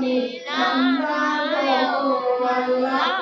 জানিলাম না গো আল্লাহ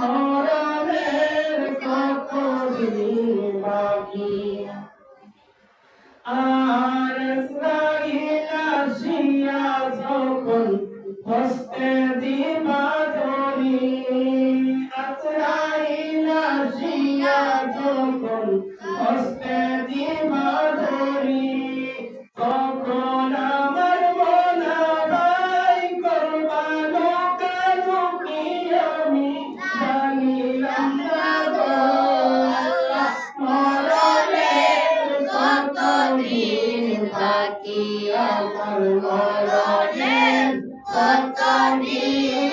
মরণের কতদিন বাকি আর শিয়া যখন হস্তে কতদিন বাকি আমার মরণের কতদিন